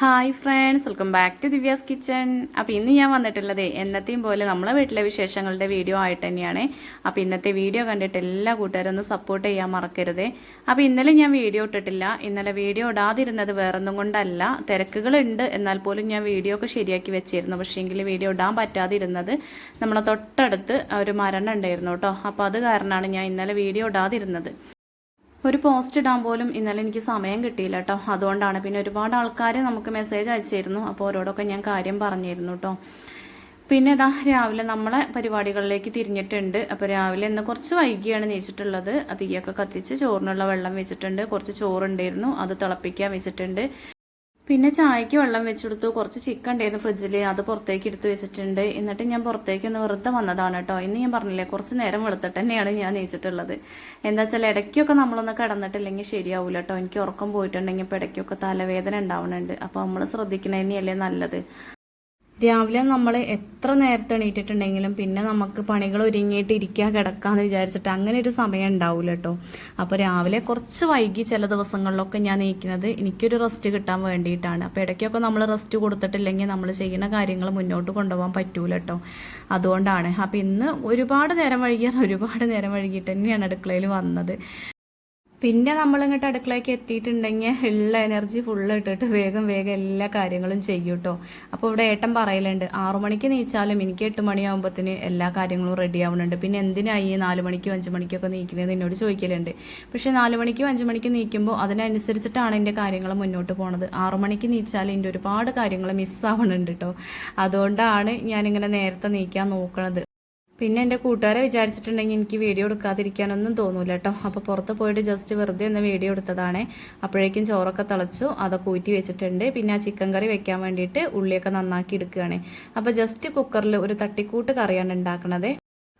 Hi friends welcome back to Divya's kitchen. അപ്പോൾ ഇന്ന് ഞാൻ വന്നിട്ടുള്ളത് എന്നത്തെയും പോലെ നമ്മളെ വീട്ടിലെ വിശേഷങ്ങളുടെ വീഡിയോ ആയിട്ട് തന്നെയാണ്. അപ്പോൾ ഇന്നത്തെ വീഡിയോ കണ്ടിട്ട് എല്ലാ കൂട്ടുകാരും ഒന്ന് സപ്പോർട്ട് ചെയ്യാൻ മറക്കരുത്. അപ്പോൾ ഇന്നലെ ഞാൻ വീഡിയോ ഇട്ടിട്ടില്ല. ഇന്നലെ വീഡിയോ ഇടാതിരുന്നത് വേറൊന്നും കൊണ്ടല്ല. തിരക്കുകളുണ്ട് എന്നാൽ പോലും ഞാൻ വീഡിയോ ഒക്കെ ശരിയാക്കി വെച്ചിരുന്നു. പക്ഷേ എങ്കിൽ വീഡിയോ ഇടാൻ പറ്റാതിരുന്നത് നമ്മളെ തൊട്ടടുത്ത് ഒരു മരണം ഉണ്ടായിരുന്നു കേട്ടോ. അപ്പോൾ അത് കാരണമാണ് ഞാൻ ഇന്നലെ വീഡിയോ ഇടാതിരുന്നത്. ഒരു പോസ്റ്റ് ഇടാൻ പോലും ഇന്നലെ എനിക്ക് സമയം കിട്ടിയില്ല കേട്ടോ അതുകൊണ്ടാണ് പിന്നെ ഒരുപാട് ആൾക്കാർ നമുക്ക് മെസ്സേജ് അയച്ചിരുന്നു. അപ്പോൾ അവരോടൊക്കെ ഞാൻ കാര്യം പറഞ്ഞിരുന്നു കേട്ടോ പിന്നെ ഇതാ രാവിലെ നമ്മളെ പരിപാടികളിലേക്ക് തിരിഞ്ഞിട്ടുണ്ട്. അപ്പോൾ രാവിലെ ഇന്ന് കുറച്ച് വൈകിയാണ് നീച്ചിട്ടുള്ളത്. തീയൊക്കെ കത്തിച്ച് ചോറിനുള്ള വെള്ളം വെച്ചിട്ടുണ്ട്. കുറച്ച് ചോറുണ്ടായിരുന്നു. അത് തിളപ്പിക്കാൻ വെച്ചിട്ടുണ്ട്. പിന്നെ ചായക്ക് വെള്ളം വെച്ചെടുത്തു. കുറച്ച് ചിക്കൻ ഉണ്ടായിരുന്നു ഫ്രിഡ്ജിൽ അത് പുറത്തേക്ക് എടുത്ത് വെച്ചിട്ടുണ്ട്. എന്നിട്ട് ഞാൻ പുറത്തേക്ക് ഒന്ന് വെറുതെ വന്നതാണ് കേട്ടോ. ഇന്ന് ഞാൻ പറഞ്ഞില്ലേ കുറച്ച് നേരം വെളുത്തിട്ട് തന്നെയാണ് ഞാൻ നീച്ചിട്ടുള്ളത്. എന്താ വെച്ചാൽ ഇടയ്ക്കൊക്കെ നമ്മളൊന്ന് കിടന്നിട്ടില്ലെങ്കിൽ ശരിയാവില്ല കേട്ടോ. എനിക്ക് ഉറക്കം പോയിട്ടുണ്ടെങ്കിൽ ഇപ്പോൾ ഇടയ്ക്കൊക്കെ തലവേദന ഉണ്ടാവുന്നുണ്ട്. അപ്പോൾ നമ്മൾ ശ്രദ്ധിക്കണ തന്നെയല്ലേ നല്ലത്. രാവിലെ നമ്മൾ എത്ര നേരത്തെ എണീറ്റിട്ടുണ്ടെങ്കിലും പിന്നെ നമുക്ക് പണികൾ ഒരുങ്ങിയിട്ട് ഇരിക്കുക കിടക്കാന്ന് വിചാരിച്ചിട്ട് അങ്ങനെ ഒരു സമയം ഉണ്ടാവില്ല കേട്ടോ അപ്പോൾ രാവിലെ കുറച്ച് വൈകി ചില ദിവസങ്ങളിലൊക്കെ ഞാൻ നീക്കുന്നത് എനിക്കൊരു റെസ്റ്റ് കിട്ടാൻ വേണ്ടിയിട്ടാണ്. അപ്പോൾ ഇടയ്ക്കൊക്കെ നമ്മൾ റെസ്റ്റ് കൊടുത്തിട്ടില്ലെങ്കിൽ നമ്മൾ ചെയ്യുന്ന കാര്യങ്ങൾ മുന്നോട്ട് കൊണ്ടുപോകാൻ പറ്റൂല കേട്ടോ അതുകൊണ്ടാണ്. അപ്പോൾ ഇന്ന് ഒരുപാട് നേരം വൈകിയാൽ ഒരുപാട് നേരം വൈകിട്ട് തന്നെയാണ് അടുക്കളയിൽ വന്നത്. പിന്നെ നമ്മളിങ്ങോട്ട് അടുക്കളയ്ക്ക് എത്തിയിട്ടുണ്ടെങ്കിൽ ഉള്ള എനർജി ഫുള്ള് ഇട്ടിട്ട് വേഗം വേഗം എല്ലാ കാര്യങ്ങളും ചെയ്യും കേട്ടോ അപ്പോൾ ഇവിടെ ഏട്ടൻ പറയലുണ്ട് ആറു മണിക്ക് നീച്ചാലും എനിക്ക് എട്ട് മണിയാകുമ്പോഴത്തേന് എല്ലാ കാര്യങ്ങളും റെഡി ആവുന്നുണ്ട് പിന്നെ എന്തിനായി നാല് മണിക്കും അഞ്ച് മണിക്കൊക്കെ നീക്കുന്നത് എന്നോട് ചോദിക്കലുണ്ട്. പക്ഷേ നാല് മണിക്കും അഞ്ച് മണിക്കും നീക്കുമ്പോൾ അതിനനുസരിച്ചിട്ടാണ് എന്റെ കാര്യങ്ങൾ മുന്നോട്ട് പോണത്. ആറു മണിക്ക് നീച്ചാൽ എന്റെ ഒരുപാട് കാര്യങ്ങൾ മിസ്സാവണുണ്ട് കേട്ടോ അതുകൊണ്ടാണ് ഞാനിങ്ങനെ നേരത്തെ നീക്കാൻ നോക്കണത്. പിന്നെ എന്റെ കൂട്ടുകാരെ വിചാരിച്ചിട്ടുണ്ടെങ്കിൽ എനിക്ക് വീഡിയോ എടുക്കാതിരിക്കാനൊന്നും തോന്നൂല കേട്ടോ അപ്പോൾ പുറത്ത് പോയിട്ട് ജസ്റ്റ് വെറുതെ ഒന്ന് വീഡിയോ എടുത്തതാണ്. അപ്പോഴേക്കും ചോറൊക്കെ തിളച്ചു അതൊക്കെ ഊറ്റി വെച്ചിട്ടുണ്ട്. പിന്നെ ആ ചിക്കൻ കറി വെക്കാൻ വേണ്ടിയിട്ട് ഉള്ളിയൊക്കെ നന്നാക്കി എടുക്കുകയാണ്. അപ്പോൾ ജസ്റ്റ് കുക്കറിൽ ഒരു തട്ടിക്കൂട്ട് കറിയാണ് ഉണ്ടാക്കണത്.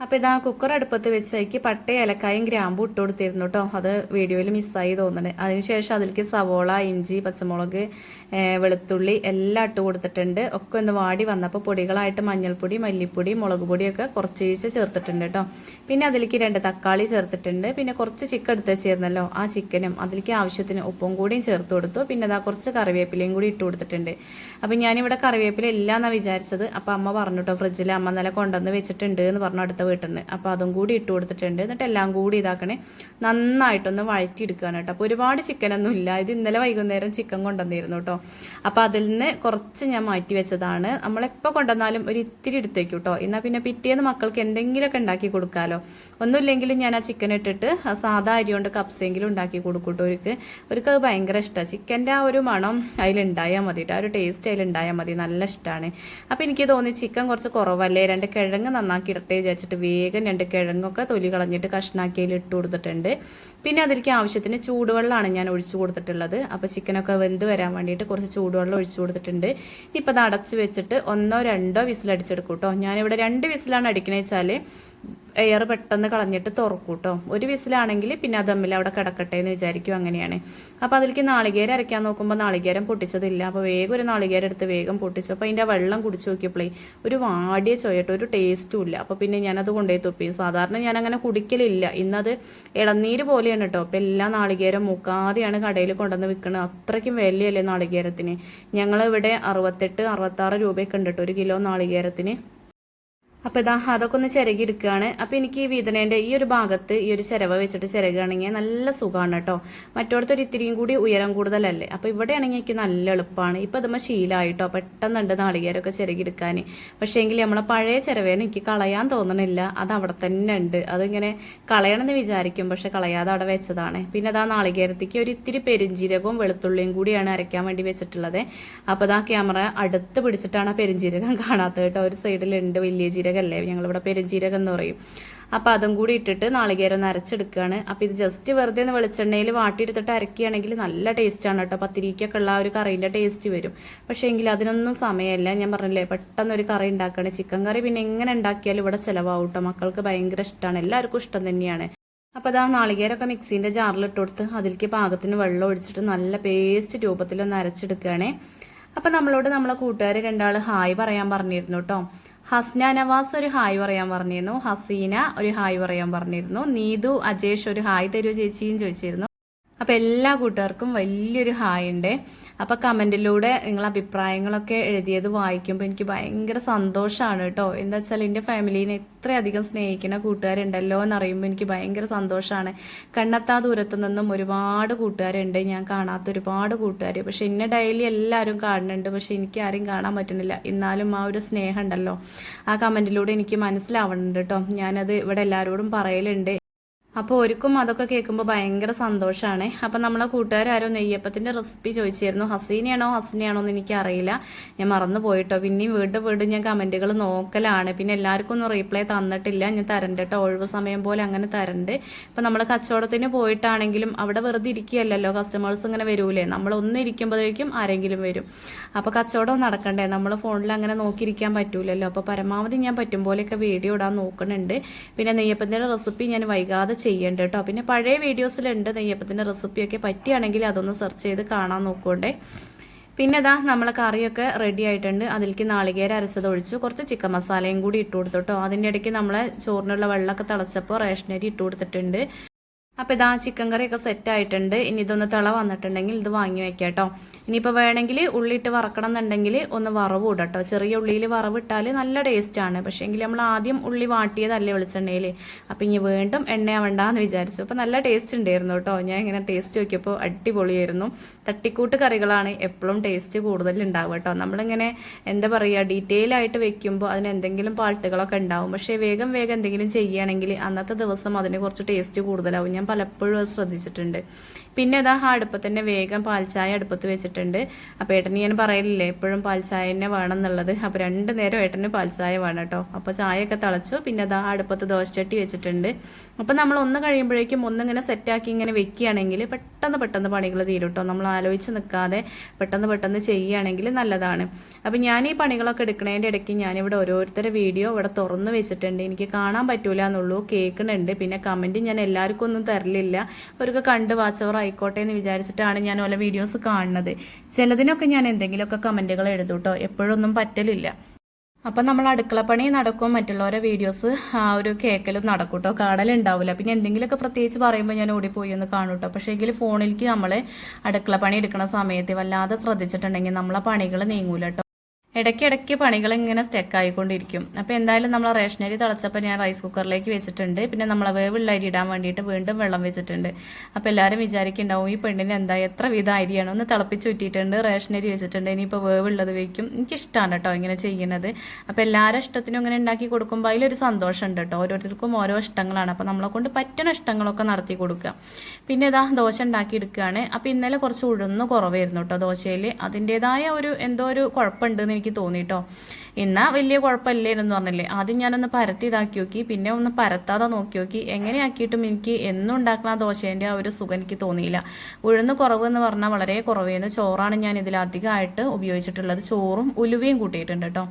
അപ്പോൾ ഇതാ കുക്കർ അടുപ്പത്ത് വെച്ചേക്ക് പട്ട ഏലക്കായും ഗ്രാമ്പും ഇട്ട് കൊടുത്തിരുന്നു കേട്ടോ അത് വീഡിയോയിൽ മിസ്സായി തോന്നുന്നുണ്ട്. അതിനുശേഷം അതിലേക്ക് സവോള ഇഞ്ചി പച്ചമുളക് വെളുത്തുള്ളി എല്ലാം ഇട്ട് കൊടുത്തിട്ടുണ്ട്. ഒക്കെ ഒന്ന് വാടി വന്നപ്പോൾ പൊടികളായിട്ട് മഞ്ഞൾപ്പൊടി മല്ലിപ്പൊടി മുളക് പൊടിയൊക്കെ കുറച്ച് ചേർത്തിട്ടുണ്ട് കേട്ടോ പിന്നെ അതിലേക്ക് രണ്ട് തക്കാളി ചേർത്തിട്ടുണ്ട്. പിന്നെ കുറച്ച് ചിക്കൻ എടുത്ത് വെച്ചിരുന്നല്ലോ ആ ചിക്കനും അതിലേക്ക് ആവശ്യത്തിന് ഉപ്പും കൂടിയും ചേർത്ത് കൊടുത്തു. പിന്നെ അതാ കുറച്ച് കറിവേപ്പിലയും കൂടി ഇട്ട് കൊടുത്തിട്ടുണ്ട്. അപ്പം ഞാനിവിടെ കറിവേപ്പില ഇല്ല എന്നാണ് വിചാരിച്ചത്. അപ്പം അമ്മ പറഞ്ഞു കേട്ടോ ഫ്രിഡ്ജിൽ അമ്മ നില കൊണ്ടുവന്ന് വെച്ചിട്ടുണ്ട് എന്ന് പറഞ്ഞു അടുത്ത വീട്ടിൽ നിന്ന് അപ്പോൾ അതും കൂടി ഇട്ട് കൊടുത്തിട്ടുണ്ട്. എന്നിട്ട് എല്ലാം കൂടി ഇതാക്കണേ. നന്നായിട്ടൊന്ന് വഴറ്റിയെടുക്കുകയാണ് കേട്ടോ. അപ്പോൾ ഒരുപാട് ചിക്കനൊന്നും ഇല്ല. ഇത് ഇന്നലെ വൈകുന്നേരം ചിക്കൻ കൊണ്ടുവന്നിരുന്നു കേട്ടോ. അപ്പോൾ അതിൽ നിന്ന് കുറച്ച് ഞാൻ മാറ്റി വെച്ചതാണ്. നമ്മളെപ്പോൾ കൊണ്ടുവന്നാലും ഒരു ഇത്തിരി എടുത്തേക്കും കേട്ടോ. എന്നാൽ പിന്നെ പിറ്റേന്ന് മക്കൾക്ക് എന്തെങ്കിലുമൊക്കെ ഉണ്ടാക്കി കൊടുക്കാമല്ലോ ഒന്നുമില്ലെങ്കിലും ഞാൻ ആ ചിക്കൻ ഇട്ടിട്ട് സാധാ അരി കൊണ്ട് കപ്സെങ്കിലും ഉണ്ടാക്കി കൊടുക്കും കേട്ടോ അവർക്ക്. അവർക്ക് അത് ഭയങ്കര ഇഷ്ടമാണ് ചിക്കന്റെ ആ ഒരു മണം അതിലുണ്ടായാൽ മതി ആ ഒരു ടേസ്റ്റ് അതിലുണ്ടായാൽ മതി. നല്ല ഇഷ്ടമാണ് അപ്പോൾ എനിക്ക് തോന്നി ചിക്കൻ കുറച്ച് കുറവല്ലേ? രണ്ട് കിഴങ്ങ് നന്നാക്കി ഇടട്ടെ വിചാരിച്ചിട്ട് വേഗം രണ്ട് കിഴങ്ങൊക്കെ തൊലി കളഞ്ഞിട്ട് കഷ്ണാക്കിയിൽ ഇട്ട് കൊടുത്തിട്ടുണ്ട്. പിന്നെ അതിലേക്ക് ആവശ്യത്തിന് ചൂടുവെള്ളമാണ് ഞാൻ ഒഴിച്ചു കൊടുത്തിട്ടുള്ളത്. അപ്പോൾ ചിക്കനൊക്കെ വെന്ത് വരാൻ വേണ്ടിയിട്ട് കുറച്ച് ചൂടുവെള്ളം ഒഴിച്ചു കൊടുത്തിട്ടുണ്ട്. ഇനിയിപ്പോൾ അത് അടച്ച് വെച്ചിട്ട് ഒന്നോ രണ്ടോ വിസിലടിച്ചെടുക്കും കേട്ടോ. ഞാനിവിടെ രണ്ട് വിസിലാണ് അടിക്കണേ വെച്ചാൽ എയർ പെട്ടെന്ന് കളഞ്ഞിട്ട് തുറക്കും കേട്ടോ ഒരു വിസിലാണെങ്കിൽ പിന്നെ അത് തമ്മിൽ അവിടെ കിടക്കട്ടെ എന്ന് വിചാരിക്കും അങ്ങനെയാണ്. അപ്പോൾ അതിലേക്ക് നാളികേരം അരയ്ക്കാൻ നോക്കുമ്പോൾ നാളികേരം പൊട്ടിച്ചതില്ല. അപ്പോൾ വേഗം ഒരു നാളികേരം എടുത്ത് വേഗം പൊട്ടിച്ചു. അപ്പോൾ അതിന്റെ വെള്ളം കുടിച്ചു നോക്കിയപ്പോഴേ ഒരു വാടിയ ചോയട്ടോ ഒരു ടേസ്റ്റും ഇല്ല. അപ്പോൾ പിന്നെ ഞാനത് കൊണ്ടുപോയി തുപ്പി. സാധാരണ ഞാൻ അങ്ങനെ കുടിക്കലില്ല. ഇന്നത് ഇളനീര് പോലെയാണ് കേട്ടോ അപ്പോൾ എല്ലാ നാളികേരം മുക്കാതെയാണ് കടയിൽ കൊണ്ടുവന്ന് വിൽക്കുന്നത് അത്രയ്ക്കും വിലയല്ലേ നാളികേരത്തിന്. ഞങ്ങളിവിടെ അറുപത്തെട്ട് അറുപത്താറ് രൂപയൊക്കെ ഉണ്ട് കേട്ടോ ഒരു കിലോ നാളികേരത്തിന്. അപ്പോൾ ഇതാ അതൊക്കെ ഒന്ന് ചിരകി എടുക്കുകയാണ് അപ്പോൾ എനിക്ക് ഈ വീതനേന്റെ ഈ ഒരു ഭാഗത്ത് ഈ ഒരു ചിരവ വെച്ചിട്ട് ചിരകുകയാണെങ്കിൽ നല്ല സുഖമാണ് കേട്ടോ. മറ്റോടത്ത് ഒരു ഇത്തിരിയും കൂടി ഉയരം കൂടുതലല്ലേ. അപ്പോൾ ഇവിടെയാണെങ്കിൽ എനിക്ക് നല്ല എളുപ്പമാണ്. ഇപ്പോൾ അതുമ്പോൾ ശീലമായിട്ടോ പെട്ടെന്നുണ്ട് നാളികേരമൊക്കെ ചിരകി എടുക്കാൻ പക്ഷേ എങ്കിൽ നമ്മളെ പഴയ ചിരവേനെ എനിക്ക് കളയാൻ തോന്നണില്ല. അത് അവിടെ തന്നെ ഉണ്ട്. അതിങ്ങനെ കളയണമെന്ന് വിചാരിക്കും. പക്ഷെ കളയാതെ അവിടെ വെച്ചതാണ്. പിന്നെ അതാ നാളികേരത്തേക്ക് ഒരു ഇത്തിരി പെരിഞ്ജീരകവും വെളുത്തുള്ളിയും കൂടിയാണ് അരയ്ക്കാൻ വേണ്ടി വെച്ചിട്ടുള്ളത്. അപ്പോൾ അതാ ക്യാമറ അടുത്ത് പിടിച്ചിട്ടാണ് ആ പെരിഞ്ജീരകം കാണാത്തത് കേട്ടോ. ഒരു സൈഡിലുണ്ട് വലിയ ജീരകം ജീരകമല്ലേ ഞങ്ങളിവിടെ പെരുംജീരകം എന്ന് പറയും. അപ്പോൾ അതും കൂടി ഇട്ടിട്ട് നാളികേരം അരച്ചെടുക്കുകയാണ് അപ്പോൾ ഇത് ജസ്റ്റ് വെറുതെ ഒന്ന് വെളിച്ചെണ്ണയിൽ വാട്ടിയെടുത്തിട്ട് അരക്കുകയാണെങ്കിൽ നല്ല ടേസ്റ്റാണ് കേട്ടോ. പത്തിരിക്കൊക്കെ ഉള്ള ഒരു കറീന്റെ ടേസ്റ്റ് വരും. പക്ഷേ എങ്കിൽ അതിനൊന്നും സമയമില്ല. ഞാൻ പറഞ്ഞില്ലേ പെട്ടെന്ന് ഒരു കറി ഉണ്ടാക്കുകയാണ് ചിക്കൻ കറി പിന്നെ എങ്ങനെ ഉണ്ടാക്കിയാലും ഇവിടെ ചിലവാകും കേട്ടോ. മക്കൾക്ക് ഭയങ്കര ഇഷ്ടമാണ് എല്ലാവർക്കും ഇഷ്ടം തന്നെയാണ്. അപ്പോൾ അതാ നാളികേരമൊക്കെ മിക്സീന്റെ ജാറിലിട്ട് കൊടുത്ത് അതിലേക്ക് പാകത്തിന് വെള്ളം ഒഴിച്ചിട്ട് നല്ല പേസ്റ്റ് രൂപത്തിലൊന്ന് അരച്ചെടുക്കുകയാണേ. അപ്പോൾ നമ്മളോട് നമ്മളെ കൂട്ടുകാർ രണ്ടാൾ ഹായ് പറയാൻ പറഞ്ഞിരുന്നു കേട്ടോ. ഹസ്ന നവാസ് ഒരു ഹായ് പറയാൻ പറഞ്ഞിരുന്നു. ഹസീന ഒരു ഹായ് പറയാൻ പറഞ്ഞിരുന്നു. നീതു അജേഷ് ഒരു ഹായ് തരൂ ചേച്ചിയും ചോദിച്ചിരുന്നു. അപ്പോൾ എല്ലാ കൂട്ടുകാർക്കും വലിയൊരു ഹായ് ഉണ്ട്. അപ്പോൾ കമന്റിലൂടെ നിങ്ങൾ അഭിപ്രായങ്ങളൊക്കെ എഴുതിയത് വായിക്കുമ്പോൾ എനിക്ക് ഭയങ്കര സന്തോഷമാണ് കേട്ടോ. എന്താ വെച്ചാൽ എന്റെ ഫാമിലീനെ ഇത്രയധികം സ്നേഹിക്കുന്ന കൂട്ടുകാരുണ്ടല്ലോ എന്നറിയുമ്പോൾ എനിക്ക് ഭയങ്കര സന്തോഷമാണ് കണ്ണെത്താ ദൂരത്തു നിന്നും ഒരുപാട് കൂട്ടുകാരുണ്ട്. ഞാൻ കാണാത്ത ഒരുപാട് കൂട്ടുകാർ പക്ഷെ എന്നെ ഡെയിലി എല്ലാവരും കാണുന്നുണ്ട്. പക്ഷെ എനിക്ക് ആരും കാണാൻ പറ്റുന്നില്ല. എന്നാലും ആ ഒരു സ്നേഹം ഉണ്ടല്ലോ. ആ കമന്റിലൂടെ എനിക്ക് മനസ്സിലാവുന്നുണ്ട് കേട്ടോ. ഞാനത് ഇവിടെ എല്ലാവരോടും പറയലുണ്ട്. അപ്പോൾ ഒരുക്കും അതൊക്കെ കേൾക്കുമ്പോൾ ഭയങ്കര സന്തോഷമാണ് അപ്പം നമ്മളെ കൂട്ടുകാരോ നെയ്യപ്പത്തിന്റെ റെസിപ്പി ചോദിച്ചിരുന്നു. ഹസീനയാണോ ഹസീനയാണോ എന്ന് എനിക്കറിയില്ല. ഞാൻ മറന്നു പോയിട്ടോ. പിന്നെയും വീണ്ടും വീണ്ടും ഞാൻ കമന്റുകൾ നോക്കലാണ്. പിന്നെ എല്ലാവർക്കും ഒന്നും റീപ്ലൈ തന്നിട്ടില്ല. ഞാൻ തരണ്ട് കേട്ടോ. ഒഴിവ് സമയം പോലെ അങ്ങനെ തരണ്ട്. ഇപ്പം നമ്മൾ കച്ചവടത്തിന് പോയിട്ടാണെങ്കിലും അവിടെ വെറുതെ ഇരിക്കുകയല്ലല്ലോ. കസ്റ്റമേഴ്സ് ഇങ്ങനെ വരൂലേ. നമ്മൾ ഒന്ന് ഇരിക്കുമ്പോഴേക്കും ആരെങ്കിലും വരും. അപ്പോൾ കച്ചവടം നടക്കണ്ടേ? നമ്മൾ ഫോണിൽ അങ്ങനെ നോക്കിയിരിക്കാൻ പറ്റൂലല്ലോ. അപ്പോൾ പരമാവധി ഞാൻ പറ്റും പോലെയൊക്കെ വീഡിയോ ഇടാൻ നോക്കുന്നുണ്ട്. പിന്നെ നെയ്യപ്പത്തിന്റെ റെസിപ്പി ഞാൻ വൈകാതെ ചെയ്യേണ്ട കേട്ടോ. പിന്നെ പഴയ വീഡിയോസിലുണ്ട് നെയ്യപ്പത്തിന്റെ റെസിപ്പിയൊക്കെ പറ്റിയാണെങ്കിൽ അതൊന്ന് സെർച്ച് ചെയ്ത് കാണാൻ നോക്കുകൊണ്ടേ പിന്നെ ഇതാ നമ്മളെ കറിയൊക്കെ റെഡി ആയിട്ടുണ്ട്. അതിലേക്ക് നാളികേര അരച്ചത് ഒഴിച്ചു. കുറച്ച് ചിക്കൻ മസാലയും കൂടി ഇട്ട് കൊടുത്തു കേട്ടോ. അതിന്റെ ഇടയ്ക്ക് നമ്മളെ ചോറിനുള്ള വെള്ളമൊക്കെ തിളച്ചപ്പോൾ റേഷനരി ഇട്ട് കൊടുത്തിട്ടുണ്ട്. അപ്പോൾ ഇതാ ചിക്കൻ കറിയൊക്കെ സെറ്റ് ആയിട്ടുണ്ട്. ഇനി ഇതൊന്ന് തിള വന്നിട്ടുണ്ടെങ്കിൽ ഇത് വാങ്ങി വെക്കാം കേട്ടോ. ഇനിയിപ്പോൾ വേണമെങ്കിൽ ഉള്ളിയിട്ട് വറക്കണം എന്നുണ്ടെങ്കിൽ ഒന്ന് വറവ് ഇടാം കേട്ടോ. ചെറിയ ഉള്ളിയിൽ വറവ് ഇട്ടാൽ നല്ല ടേസ്റ്റാണ് പക്ഷേ എങ്കിൽ നമ്മൾ ആദ്യം ഉള്ളി വാട്ടിയതല്ലേ വെളിച്ചെണ്ണയിൽ. അപ്പോൾ ഇനി വീണ്ടും എണ്ണയാവണ്ടെന്ന് വിചാരിച്ചു. അപ്പോൾ നല്ല ടേസ്റ്റ് ഉണ്ടായിരുന്നു കേട്ടോ. ഞാൻ ഇങ്ങനെ ടേസ്റ്റ് നോക്കിയപ്പോൾ അടിപൊളിയായിരുന്നു. തട്ടിക്കൂട്ട് കറികളാണ് എപ്പോഴും ടേസ്റ്റ് കൂടുതൽ ഉണ്ടാവുക കേട്ടോ. നമ്മളിങ്ങനെ എന്താ പറയുക ഡീറ്റെയിൽ ആയിട്ട് വെക്കുമ്പോൾ അതിന് എന്തെങ്കിലും പാട്ടുകളൊക്കെ ഉണ്ടാവും. പക്ഷേ വേഗം വേഗം എന്തെങ്കിലും ചെയ്യുകയാണെങ്കിൽ അന്നത്തെ ദിവസം അതിന് കുറച്ച് ടേസ്റ്റ് കൂടുതലാവും. ഞാൻ പലപ്പോഴും ശ്രദ്ധിച്ചിട്ടുണ്ട്. പിന്നെ ഇതാ ആ അടുപ്പത്തന്നെ വേഗം പാൽച്ചായ അടുപ്പത്ത് വെച്ചിട്ടുണ്ട്. അപ്പോൾ ഏട്ടന് ഞാൻ പറയലില്ലേ എപ്പോഴും പാൽച്ചായ തന്നെ വേണം എന്നുള്ളത് അപ്പോൾ രണ്ട് നേരം ഏട്ടന് പാൽച്ചായ വേണം കേട്ടോ. അപ്പോൾ ചായയൊക്കെ തിളച്ചു. പിന്നെ അതാ അടുപ്പത്ത് ദോശ ചട്ടി വെച്ചിട്ടുണ്ട്. അപ്പോൾ നമ്മൾ ഒന്ന് കഴിയുമ്പോഴേക്കും ഒന്നിങ്ങനെ സെറ്റാക്കി ഇങ്ങനെ വെക്കുകയാണെങ്കിൽ പെട്ടെന്ന് പെട്ടെന്ന് പണികൾ തീരും കേട്ടോ നമ്മൾ ആലോചിച്ച് നിൽക്കാതെ പെട്ടെന്ന് പെട്ടെന്ന് ചെയ്യുകയാണെങ്കിൽ നല്ലതാണ്. അപ്പം ഞാൻ ഈ പണികളൊക്കെ എടുക്കുന്നതിന്റെ ഇടയ്ക്ക് ഞാനിവിടെ ഓരോരുത്തരുടെ വീഡിയോ ഇവിടെ തുറന്ന് വെച്ചിട്ടുണ്ട്. എനിക്ക് കാണാൻ പറ്റൂല എന്നുള്ളൂ. കേൾക്കുന്നുണ്ട്. പിന്നെ കമന്റ് ഞാൻ എല്ലാവർക്കും ഒന്നും തരലില്ല. അവർക്ക് കണ്ട് വാച്ചവർ ആയിക്കോട്ടെ എന്ന് വിചാരിച്ചിട്ടാണ് ഞാൻ ഓരോ വീഡിയോസ് കാണുന്നത്. ചിലതിനൊക്കെ ഞാൻ എന്തെങ്കിലുമൊക്കെ കമന്റുകൾ എഴുതൂട്ടോ എപ്പോഴൊന്നും പറ്റലില്ല. അപ്പം നമ്മൾ അടുക്കളപ്പണി നടക്കും മറ്റുള്ളവരെ വീഡിയോസ് ആ ഒരു കേക്കലും നടക്കും കേട്ടോ കാണലുണ്ടാവില്ല പിന്നെ എന്തെങ്കിലുമൊക്കെ പ്രത്യേകിച്ച് പറയുമ്പോൾ ഞാൻ ഓടിപ്പോയി ഒന്ന് കാണും കേട്ടോ പക്ഷേ എങ്കിൽ ഫോണിലേക്ക് നമ്മൾ അടുക്കളപ്പണി എടുക്കുന്ന സമയത്ത് വല്ലാതെ ശ്രദ്ധിച്ചിട്ടുണ്ടെങ്കിൽ നമ്മളെ പണികൾ നീങ്ങൂല കേട്ടോ ഇടയ്ക്കിടയ്ക്ക് പണികൾ ഇങ്ങനെ സ്റ്റെക്ക് ആയിക്കൊണ്ടിരിക്കും. അപ്പോൾ എന്തായാലും നമ്മൾ റേഷനരി തിളച്ചപ്പോൾ ഞാൻ റൈസ് കുക്കറിലേക്ക് വെച്ചിട്ടുണ്ട്. പിന്നെ നമ്മൾ വേവുള്ള അരി ഇടാൻ വേണ്ടിയിട്ട് വീണ്ടും വെള്ളം വെച്ചിട്ടുണ്ട്. അപ്പോൾ എല്ലാവരും വിചാരിക്കുന്നുണ്ടാവും ഈ പെണ്ണിന് എന്താ? എത്ര വിധ അരിയാണ്? ഒന്ന് തിളപ്പിച്ച് വിറ്റിട്ടുണ്ട് റേഷനരി വെച്ചിട്ടുണ്ട്. ഇനിയിപ്പോൾ വേവുള്ളത് വയ്ക്കും എനിക്കിഷ്ടമാണ് കേട്ടോ ഇങ്ങനെ ചെയ്യുന്നത്. അപ്പോൾ എല്ലാവരും ഇഷ്ടത്തിനും ഇങ്ങനെ ഉണ്ടാക്കി കൊടുക്കുമ്പോൾ അതിലൊരു സന്തോഷമുണ്ട് കേട്ടോ ഓരോരുത്തർക്കും ഓരോ ഇഷ്ടങ്ങളാണ്. അപ്പോൾ നമ്മളെ കൊണ്ട് പറ്റുന്ന ഇഷ്ടങ്ങളൊക്കെ നടത്തി കൊടുക്കുക. പിന്നെ ഇതാ ദോശ ഉണ്ടാക്കി എടുക്കുകയാണ്. അപ്പോൾ ഇന്നലെ കുറച്ച് ഉഴുന്ന് കുറവായിരുന്നു കേട്ടോ ദോശയിൽ അതിന്റെതായ ഒരു എന്തോ ഒരു കുഴപ്പമുണ്ടെന്ന് എനിക്ക് തോന്നിട്ടോ. എന്നാ വലിയ കുഴപ്പമില്ലായിരുന്നു പറഞ്ഞില്ലേ? ആദ്യം ഞാനൊന്ന് പരത്തി ഇതാക്കി നോക്കി പിന്നെ ഒന്ന് പരത്താതെ നോക്കി നോക്കി. എങ്ങനെയാക്കിയിട്ടും എനിക്ക് എന്നും ഉണ്ടാക്കുന്ന ദോശേന്റെ ആ ഒരു സുഖം എനിക്ക് തോന്നിയില്ല. ഉഴുന്ന് കുറവ് എന്ന് പറഞ്ഞാൽ വളരെ കുറവേന്ന് ചോറാണ് ഞാൻ ഇതിൽ അധികമായിട്ട് ഉപയോഗിച്ചിട്ടുള്ളത്. ചോറും ഉലുവയും കൂട്ടിയിട്ടുണ്ട് കേട്ടോ.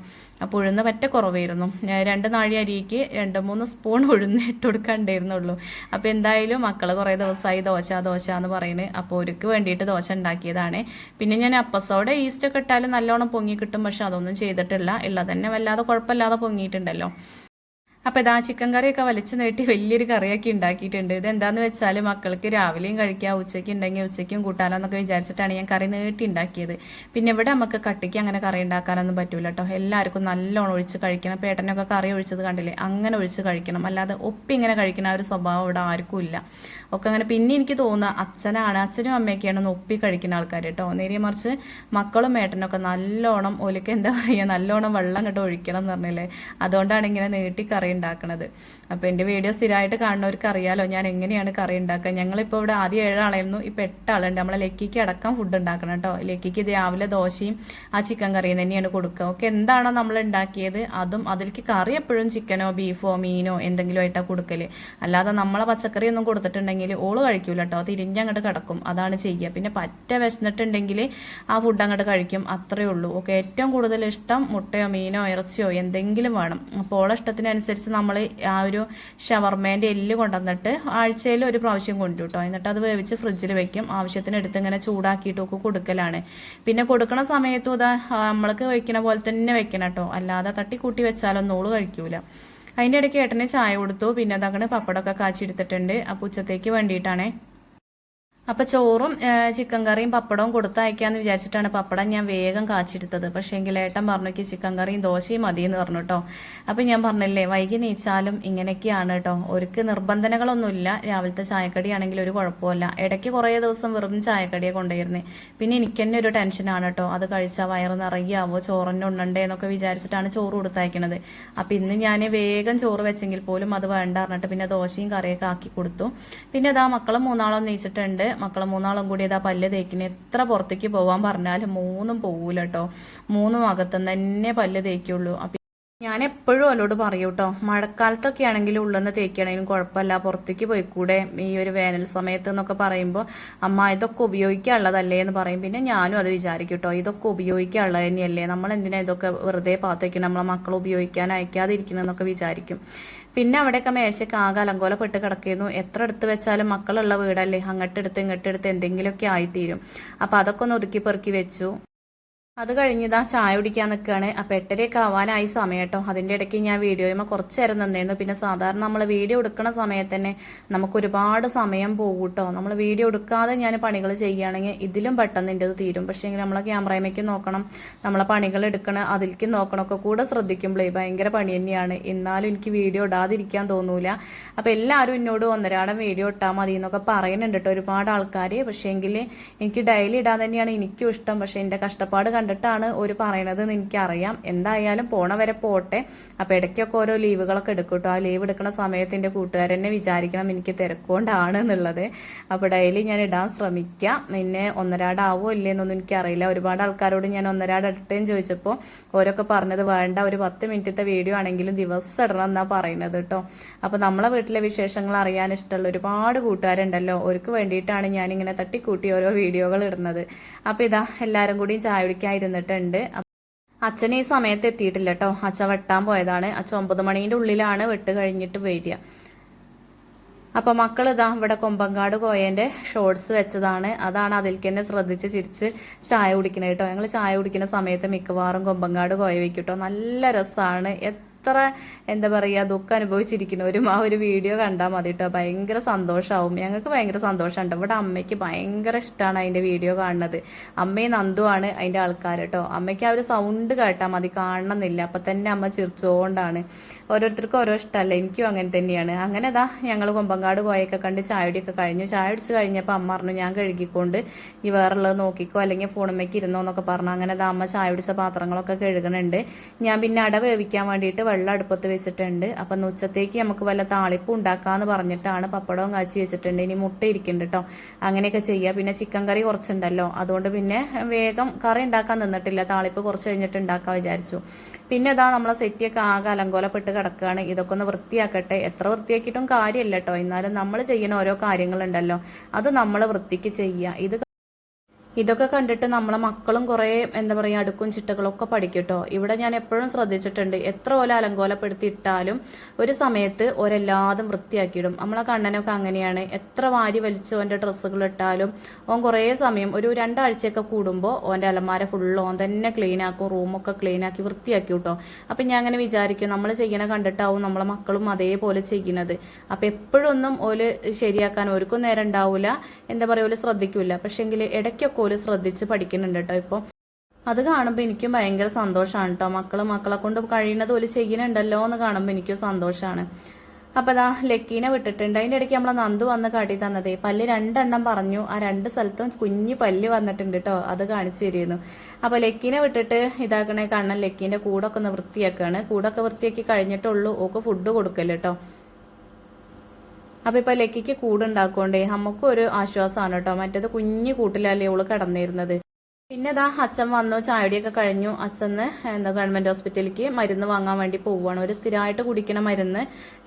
അപ്പോൾ ഉഴുന്ന് പറ്റ കുറവായിരുന്നു. രണ്ട് നാഴി അരിക്ക് രണ്ട് മൂന്ന് സ്പൂൺ ഉഴുന്ന് ഇട്ട് കൊടുക്കണ്ടായിരുന്നുള്ളൂ. അപ്പോൾ എന്തായാലും മക്കൾ കുറേ ദിവസമായി ദോശ ദോശ എന്ന് പറയുന്നത്. അപ്പോൾ ഒരുക്ക് വേണ്ടിയിട്ട് ദോശ ഉണ്ടാക്കിയതാണ്. പിന്നെ ഞാൻ അപ്പസോടെ ഈസ്റ്റ് ഒക്കെ ഇട്ടാലും നല്ലോണം പൊങ്ങി കിട്ടും പക്ഷെ അതൊന്നും ചെയ്തിട്ടില്ല. തന്നെ വല്ലാതെ കുഴപ്പമില്ലാതെ പൊങ്ങിയിട്ടുണ്ടല്ലോ. അപ്പോൾ ഇതാ ചിക്കൻ കറിയൊക്കെ വലിച്ചു നീട്ടി വലിയൊരു കറിയൊക്കെ ഉണ്ടാക്കിയിട്ടുണ്ട്. ഇത് എന്താന്ന് വെച്ചാൽ മക്കൾക്ക് രാവിലെയും കഴിക്കാം ഉച്ചയ്ക്ക് ഉണ്ടെങ്കിൽ ഉച്ചയ്ക്കും കൂട്ടാലോന്നൊക്കെ വിചാരിച്ചിട്ടാണ് ഞാൻ കറി നീട്ടി ഉണ്ടാക്കിയത്. പിന്നെ ഇവിടെ നമുക്ക് കട്ടിക്ക് അങ്ങനെ കറി ഉണ്ടാക്കാനൊന്നും പറ്റൂല കേട്ടോ. എല്ലാവർക്കും നല്ലോണം ഒഴിച്ച് കഴിക്കണം. പേട്ടനൊക്കെ കറി ഒഴിച്ചത് കണ്ടില്ലേ? അങ്ങനെ ഒഴിച്ച് കഴിക്കണം. അല്ലാതെ ഒപ്പി ഇങ്ങനെ കഴിക്കുന്ന ഒരു സ്വഭാവം ഇവിടെ ആർക്കും ഇല്ല. ഒക്കെ അങ്ങനെ പിന്നെ എനിക്ക് തോന്നുക അച്ഛനാണ് അച്ഛനും അമ്മയൊക്കെയാണ് ഒപ്പി കഴിക്കുന്ന ആൾക്കാർ കേട്ടോ. നേരിയ മറിച്ച് മക്കളും ഏട്ടനൊക്കെ നല്ലോണം ഒലിക്ക് എന്താ പറയുക നല്ലോണം വെള്ളം കേട്ടോ ഒഴിക്കണം എന്ന് പറഞ്ഞില്ലേ? അതുകൊണ്ടാണ് ഇങ്ങനെ നീട്ടി കറി ഉണ്ടാക്കണത്. അപ്പോൾ എന്റെ വീഡിയോ സ്ഥിരമായിട്ട് കാണുന്നവർക്ക് അറിയാലോ ഞാൻ എങ്ങനെയാണ് കറി ഉണ്ടാക്കുക. ഞങ്ങളിപ്പോൾ ഇവിടെ ആദ്യം ഏഴാളായിരുന്നു ഇപ്പോൾ എട്ടാളുണ്ട്. നമ്മളെ ലക്കിക്ക് അടക്കം ഫുഡ് ഉണ്ടാക്കണം കേട്ടോ. ലക്കിക്ക് രാവിലെ ദോശയും ആ ചിക്കൻ കറിയും തന്നെയാണ് കൊടുക്കുക. ഓക്കെ എന്താണോ നമ്മൾ ഉണ്ടാക്കിയത്? അതും അതിലേക്ക് കറി എപ്പോഴും ചിക്കനോ ബീഫോ മീനോ എന്തെങ്കിലും ആയിട്ടാണ് കൊടുക്കൽ അല്ലാതെ നമ്മളെ പച്ചക്കറി ഒന്നും കൊടുത്തിട്ടുണ്ടെങ്കിൽ ഓൾ കഴിക്കൂല കേട്ടോ. തിരിഞ്ഞങ്ങോട്ട് കിടക്കും. അതാണ് ചെയ്യുക. പിന്നെ പറ്റ വിശന്നിട്ടുണ്ടെങ്കിൽ ആ ഫുഡ് അങ്ങോട്ട് കഴിക്കും. അത്രേ ഉള്ളൂ. ഓക്കെ ഏറ്റവും കൂടുതൽ ഇഷ്ടം മുട്ടയോ മീനോ ഇറച്ചിയോ എന്തെങ്കിലും വേണം. അപ്പോൾ ഓളെ ഇഷ്ടത്തിനനുസരിച്ച് നമ്മൾ ആ ഒരു ഷവർമേന്റെ എല്ല് കൊണ്ടുവന്നിട്ട് ആഴ്ചയിൽ ഒരു പ്രാവശ്യം കൊണ്ടു കേട്ടോ എന്നിട്ട് അത് വേവിച്ച് ഫ്രിഡ്ജിൽ വെക്കും. ആവശ്യത്തിന് എടുത്ത് ഇങ്ങനെ ചൂടാക്കിയിട്ടൊക്കെ കൊടുക്കലാണ്. പിന്നെ കൊടുക്കണ സമയത്തും ഇതാ നമ്മൾക്ക് വെക്കണ പോലെ തന്നെ വെക്കണം കേട്ടോ അല്ലാതെ തട്ടിക്കൂട്ടി വെച്ചാലൊന്നും ഓൾ കഴിക്കൂല. അതിന്റെ ഇടയ്ക്ക് ഏട്ടന് ചായ കൊടുത്തു. പിന്നെ അതങ്ങനെ പപ്പടമൊക്കെ കാച്ചെടുത്തിട്ടുണ്ട് അപ്പോൾ ഉച്ചത്തേക്ക് വേണ്ടിയിട്ടാണേ അപ്പോൾ ചോറും ചിക്കൻ കറിയും പപ്പടവും കൊടുത്തയക്കാന്ന് വിചാരിച്ചിട്ടാണ് പപ്പടം ഞാൻ വേഗം കാച്ചെടുത്തത്. പക്ഷേ എങ്കിൽ ഏട്ടൻ പറഞ്ഞു ചിക്കൻ കറിയും ദോശയും മതി എന്ന് പറഞ്ഞു കേട്ടോ അപ്പോൾ ഞാൻ പറഞ്ഞില്ലേ വൈകി നീച്ചാലും ഇങ്ങനെയൊക്കെയാണ് കേട്ടോ ഒരുക്ക് നിർബന്ധനകളൊന്നുമില്ല രാവിലത്തെ ചായക്കടിയാണെങ്കിൽ ഒരു കുഴപ്പമില്ല ഇടയ്ക്ക് കുറേ ദിവസം വെറും ചായക്കടിയെ കൊണ്ടുവരുന്നേ. പിന്നെ എനിക്ക് തന്നെ ഒരു ടെൻഷനാണ് കേട്ടോ അത് കഴിച്ചാൽ വയറ് നിറയാവോ ചോറന്നെ ഉണ്ണണ്ടേ എന്നൊക്കെ വിചാരിച്ചിട്ടാണ് ചോറ് കൊടുത്തയക്കണത് അപ്പോൾ ഇന്ന് ഞാൻ വേഗം ചോറ് വെച്ചെങ്കിൽ പോലും അത് വേണ്ട പറഞ്ഞിട്ട് പിന്നെ ദോശയും കറിയൊക്കെ ആക്കി കൊടുത്തു. പിന്നെ അതാ മക്കളും മൂന്നാളും നീച്ചിട്ടുണ്ട്. മക്കൾ മൂന്നാളും കൂടി ഇതാ പല്ല് തേക്കിന് എത്ര പുറത്തേക്ക് പോവാൻ പറഞ്ഞാലും മൂന്നും പോകൂല കേട്ടോ മൂന്നും അകത്തുനിന്ന് തന്നെ പല്ല് തേക്കുള്ളൂ. ഞാൻ എപ്പോഴും അവരോട് പറയും കേട്ടോ മഴക്കാലത്തൊക്കെ ആണെങ്കിൽ ഉള്ളെന്ന് തേക്കുകയാണെങ്കിലും കുഴപ്പമില്ല പുറത്തേക്ക് പോയിക്കൂടെ? ഈ ഒരു വേനൽ സമയത്ത് എന്നൊക്കെ പറയുമ്പോൾ അമ്മ ഇതൊക്കെ ഉപയോഗിക്കാനുള്ളതല്ലേ? എന്ന് പറയും. പിന്നെ ഞാനും അത് വിചാരിക്കും കേട്ടോ ഇതൊക്കെ ഉപയോഗിക്കാനുള്ളത് തന്നെയല്ലേ? നമ്മൾ എന്തിനാ ഇതൊക്കെ വെറുതെ പാത്തേക്കണം നമ്മളെ മക്കൾ ഉപയോഗിക്കാൻ അയക്കാതിരിക്കുന്നതെന്നൊക്കെ വിചാരിക്കും. പിന്നെ അവിടെയൊക്കെ മേശയ്ക്ക് ആകെ അലങ്കോലപ്പെട്ട് കിടക്കുന്നു. എത്ര എടുത്ത് വെച്ചാലും മക്കളുള്ള വീടല്ലേ? അങ്ങോട്ടെടുത്ത് ഇങ്ങോട്ടെടുത്ത് എന്തെങ്കിലുമൊക്കെ ആയിത്തീരും. അപ്പൊ അതൊക്കെ ഒന്ന് ഒതുക്കി പെറുക്കി വെച്ചു. അത് കഴിഞ്ഞിതാ ചായ കുടിക്കാൻ നിൽക്കുകയാണ് അപ്പം എട്ടരയൊക്കെ ആവാനായി സമയം കേട്ടോ. അതിന്റെ ഇടയ്ക്ക് ഞാൻ വീഡിയോയുമ്പോൾ കുറച്ച് നേരം നിന്നേന്നു. പിന്നെ സാധാരണ നമ്മൾ വീഡിയോ എടുക്കുന്ന സമയത്ത് തന്നെ നമുക്ക് ഒരുപാട് സമയം പോകും കേട്ടോ. നമ്മൾ വീഡിയോ എടുക്കാതെ ഞാൻ പണികൾ ചെയ്യുകയാണെങ്കിൽ ഇതിലും പെട്ടെന്ന് എന്റെ തീരും. പക്ഷേ നമ്മളെ ക്യാമറയിലേക്ക് നോക്കണം. നമ്മളെ പണികൾ എടുക്കണം. അതിലേക്ക് നോക്കണം. ഒക്കെ കൂടെ ശ്രദ്ധിക്കുമ്പോഴേ ഭയങ്കര പണി തന്നെയാണ്. എന്നാലും എനിക്ക് വീഡിയോ ഇടാതിരിക്കാൻ തോന്നൂല. അപ്പം എല്ലാവരും എന്നോട് ഒന്നരാടം വീഡിയോ ഇട്ടാൽ മതി എന്നൊക്കെ പറയുന്നുണ്ട് കേട്ടോ ഒരുപാട് ആൾക്കാർ പക്ഷേ എങ്കിൽ എനിക്ക് ഡെയിലി ഇടാൻ തന്നെയാണ് എനിക്കും ഇഷ്ടം. പക്ഷേ എന്റെ കഷ്ടപ്പാട് കണ്ടിട്ടാണ് ഒരു പറയണത് എന്ന് എനിക്കറിയാം. എന്തായാലും പോണ വരെ പോട്ടെ. അപ്പോൾ ഇടയ്ക്കൊക്കെ ഓരോ ലീവുകളൊക്കെ എടുക്കും കേട്ടോ ആ ലീവ് എടുക്കുന്ന സമയത്ത് എന്റെ കൂട്ടുകാരെന്നെ വിചാരിക്കണം എനിക്ക് തിരക്കൊണ്ടാണ് എന്നുള്ളത്. അപ്പോൾ ഡെയിലി ഞാൻ ഇടാൻ ശ്രമിക്കാം. പിന്നെ ഒന്നരാടാവോ ഇല്ലേ എന്നൊന്നും എനിക്കറിയില്ല. ഒരുപാട് ആൾക്കാരോട് ഞാൻ ഒന്നരാട് ഇട്ടേന്ന് ചോദിച്ചപ്പോൾ ഓരോക്കെ പറഞ്ഞത് വേണ്ട ഒരു പത്ത് മിനിറ്റത്തെ വീഡിയോ ആണെങ്കിലും ദിവസം ഇടണം എന്നാണ് പറയുന്നത് കേട്ടോ. അപ്പോൾ നമ്മളെ വീട്ടിലെ വിശേഷങ്ങൾ അറിയാൻ ഇഷ്ടമുള്ള ഒരുപാട് കൂട്ടുകാരുണ്ടല്ലോ. അവർക്ക് വേണ്ടിയിട്ടാണ് ഞാനിങ്ങനെ തട്ടിക്കൂട്ടി ഓരോ വീഡിയോകൾ ഇടുന്നത്. അപ്പോൾ ഇതാ എല്ലാവരും കൂടി ചായ കുടിക്കാൻ ഇരുന്നിട്ടുണ്ട്. അച്ഛൻ ഈ സമയത്ത് എത്തിയിട്ടില്ല കേട്ടോ അച്ഛൻ വെട്ടാൻ പോയതാണ്. അച്ഛൻ ഒമ്പത് മണീന്റെ ഉള്ളിലാണ് വെട്ട് കഴിഞ്ഞിട്ട് വരിക. അപ്പൊ മക്കൾ ഇതാ ഇവിടെ കൊമ്പങ്കാട് കോയന്റെ ഷോർട്സ് വെച്ചതാണ്. അതാണ് അതിലേക്ക് തന്നെ ശ്രദ്ധിച്ച് ചിരിച്ച് ചായ കുടിക്കണേ കേട്ടോ ഞങ്ങൾ ചായ കുടിക്കുന്ന സമയത്ത് മിക്കവാറും കൊമ്പങ്കാട് കോയ വെക്കും കേട്ടോ നല്ല രസമാണ് എത്ര എന്താ പറയുക ദുഃഖം അനുഭവിച്ചിരിക്കുന്നവരും ആ ഒരു വീഡിയോ കണ്ടാൽ മതി കേട്ടോ ഭയങ്കര സന്തോഷമാവും ഞങ്ങൾക്ക് ഭയങ്കര സന്തോഷമുണ്ട് ഇവിടെ അമ്മയ്ക്ക് ഭയങ്കര ഇഷ്ടമാണ് അതിന്റെ വീഡിയോ കാണുന്നത്. അമ്മയും നന്ദുവാണ് അതിന്റെ ആൾക്കാർ കേട്ടോ അമ്മയ്ക്ക് ആ ഒരു സൗണ്ട് കേട്ടാൽ മതി. കാണണമെന്നില്ല. അപ്പം തന്നെ അമ്മ ചിരിച്ചുകൊണ്ടാണ് ഓരോരുത്തർക്കും ഓരോ ഇഷ്ടമല്ല എനിക്കും അങ്ങനെ തന്നെയാണ്. അങ്ങനെ അതാ ഞങ്ങൾ കൊമ്പങ്കാട് കോയൊക്കെ കണ്ട് ചായടിയൊക്കെ കഴിഞ്ഞു. ചായ അടിച്ച് കഴിഞ്ഞപ്പോൾ അമ്മ പറഞ്ഞു ഞാൻ കഴുകിക്കൊണ്ട് ഈ വേറുള്ളത് നോക്കിക്കോ. അല്ലെങ്കിൽ ഫോണുമ്മയ്ക്ക് ഇരുന്നോ എന്നൊക്കെ പറഞ്ഞു. അങ്ങനെ അതാ അമ്മ ചായ പിടിച്ച പാത്രങ്ങളൊക്കെ കഴുകണുണ്ട്. ഞാൻ പിന്നെ അട വേവിക്കാൻ വേണ്ടിയിട്ട് വെള്ളം അടുപ്പത്ത് വെച്ചിട്ടുണ്ട്. അപ്പം ഉച്ചത്തേക്ക് നമുക്ക് വല്ല താളിപ്പ് ഉണ്ടാക്കാന്ന് പറഞ്ഞിട്ടാണ് പപ്പടവും കാച്ചി വെച്ചിട്ടുണ്ട്. ഇനി മുട്ട ഇരിക്കുന്നുണ്ട് കേട്ടോ അങ്ങനെയൊക്കെ ചെയ്യുക പിന്നെ ചിക്കൻ കറി കുറച്ചുണ്ടല്ലോ. അതുകൊണ്ട് പിന്നെ വേഗം കറി ഉണ്ടാക്കാൻ നിന്നിട്ടില്ല. താളിപ്പ് കുറച്ച് കഴിഞ്ഞിട്ട് ഉണ്ടാക്കാൻ വിചാരിച്ചു. പിന്നെ ഇതാ നമ്മളെ സെറ്റിയൊക്കെ ആകെ അലങ്കോലപ്പെട്ട് കിടക്കുകയാണ് ഇതൊക്കെ ഒന്ന് വൃത്തിയാക്കട്ടെ. എത്ര വൃത്തിയാക്കിയിട്ടും കാര്യമില്ല കേട്ടോ എന്നാലും നമ്മൾ ചെയ്യുന്ന ഓരോ കാര്യങ്ങളുണ്ടല്ലോ. അത് നമ്മൾ വൃത്തിക്ക് ചെയ്യുക. ഇത് ഇതൊക്കെ കണ്ടിട്ട് നമ്മളെ മക്കളും കുറേ എന്താ പറയുക അടുക്കും ചിട്ടകളൊക്കെ പഠിക്കട്ടോ. ഇവിടെ ഞാൻ എപ്പോഴും ശ്രദ്ധിച്ചിട്ടുണ്ട് എത്ര ഓല അലങ്കോലപ്പെടുത്തി ഇട്ടാലും ഒരു സമയത്ത് ഓരെല്ലാതും വൃത്തിയാക്കിയിടും. നമ്മളെ കണ്ണനൊക്കെ അങ്ങനെയാണ്. എത്ര വാരി വലിച്ച് ഓന്റെ ഡ്രസ്സുകൾ ഇട്ടാലും ഓൻ കുറേ സമയം ഒരു രണ്ടാഴ്ചയൊക്കെ കൂടുമ്പോൾ ഓന്റെ അലമാര ഫുള്ള് ഓൻ തന്നെ ക്ലീൻ ആക്കും റൂമൊക്കെ ക്ലീൻ ആക്കി വൃത്തിയാക്കി കേട്ടോ അപ്പം ഞാൻ അങ്ങനെ വിചാരിക്കും നമ്മൾ ചെയ്യണ കണ്ടിട്ടാവും നമ്മളെ മക്കളും അതേപോലെ ചെയ്യുന്നത്. അപ്പം എപ്പോഴൊന്നും ഓൽ ശരിയാക്കാൻ ഒരുക്കും നേരം ഉണ്ടാവില്ല എന്താ പറയുക ഓൽ ശ്രദ്ധിക്കില്ല പക്ഷെങ്കിൽ ഇടയ്ക്കൊക്കെ ഓൽ ശ്രദ്ധിച്ച് പഠിക്കുന്നുണ്ട് കേട്ടോ ഇപ്പോൾ അത് കാണുമ്പോൾ എനിക്കും ഭയങ്കര സന്തോഷമാണ് കേട്ടോ. മക്കൾ മക്കളെ കൊണ്ട് കഴിയുന്നത് പോലെ ചെയ്യുന്നുണ്ടല്ലോ എന്ന് കാണുമ്പോൾ എനിക്കും സന്തോഷമാണ്. അപ്പോൾ അതാ ലക്കീനെ വിട്ടിട്ടുണ്ട്. അതിന്റെ ഇടയ്ക്ക് നമ്മളെ നന്ദു വന്ന് കാട്ടി തന്നതേ. പല്ല് രണ്ടെണ്ണം പറഞ്ഞു. ആ രണ്ട് സ്ഥലത്തും കുഞ്ഞു പല്ല് വന്നിട്ടുണ്ട് കേട്ടോ. അത് കാണിച്ചു തരുന്നു. അപ്പോൾ ലക്കീനെ വിട്ടിട്ട് ഇതാക്കണേ കണ്ണൻ ലക്കീന്റെ കൂടൊക്കെ ഒന്ന് വൃത്തിയാക്കുകയാണ് കൂടൊക്കെ വൃത്തിയാക്കി കഴിഞ്ഞിട്ടുള്ളൂ ഓക്ക് ഫുഡ് കൊടുക്കല്ലോ കേട്ടോ. അപ്പോൾ ഇപ്പോൾ ലക്കിക്ക് കൂടുണ്ടാക്കൊണ്ടേ നമുക്ക് ഒരു ആശ്വാസമാണ് കേട്ടോ മറ്റേത് കുഞ്ഞു കൂട്ടിലല്ലേ ഓൾ കിടന്നിരുന്നത്. പിന്നെ ഇതാ അച്ഛൻ വന്നു ചായടിയൊക്കെ കഴിഞ്ഞു. അച്ഛന് എന്താ ഗവൺമെന്റ് ഹോസ്പിറ്റലിലേക്ക് മരുന്ന് വാങ്ങാൻ വേണ്ടി പോവുകയാണ് ഒരു സ്ഥിരമായിട്ട് കുടിക്കണ മരുന്ന്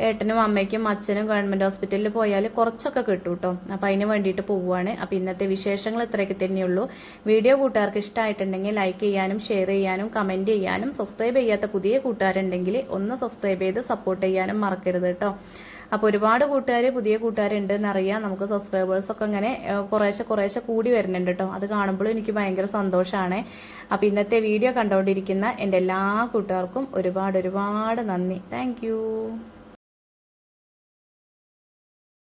ഏട്ടനും അമ്മയ്ക്കും അച്ഛനും ഗവൺമെന്റ് ഹോസ്പിറ്റലിൽ പോയാൽ കുറച്ചൊക്കെ കിട്ടും കേട്ടോ അപ്പം അതിന് വേണ്ടിയിട്ട് പോവുകയാണ് അപ്പം ഇന്നത്തെ വിശേഷങ്ങൾ ഇത്രയൊക്കെ തന്നെയുള്ളൂ. വീഡിയോ കൂട്ടുകാർക്ക് ഇഷ്ടമായിട്ടുണ്ടെങ്കിൽ ലൈക്ക് ചെയ്യാനും ഷെയർ ചെയ്യാനും കമന്റ് ചെയ്യാനും സബ്സ്ക്രൈബ് ചെയ്യാത്ത പുതിയ കൂട്ടുകാരുണ്ടെങ്കിൽ ഒന്ന് സബ്സ്ക്രൈബ് ചെയ്ത് സപ്പോർട്ട് ചെയ്യാനും മറക്കരുത് കേട്ടോ അപ്പോൾ ഒരുപാട് കൂട്ടുകാർ പുതിയ കൂട്ടുകാരുണ്ട് എന്നറിയാം നമുക്ക് സബ്സ്ക്രൈബേഴ്സ് ഒക്കെ ഇങ്ങനെ കുറേശ്ശെ കുറേശ്ശെ കൂടി വരുന്നുണ്ട് കേട്ടോ. അത് കാണുമ്പോഴും എനിക്ക് ഭയങ്കര സന്തോഷമാണ് അപ്പോൾ ഇന്നത്തെ വീഡിയോ കണ്ടുകൊണ്ടിരിക്കുന്ന എന്റെ എല്ലാ കൂട്ടുകാർക്കും ഒരുപാട് ഒരുപാട് നന്ദി. താങ്ക്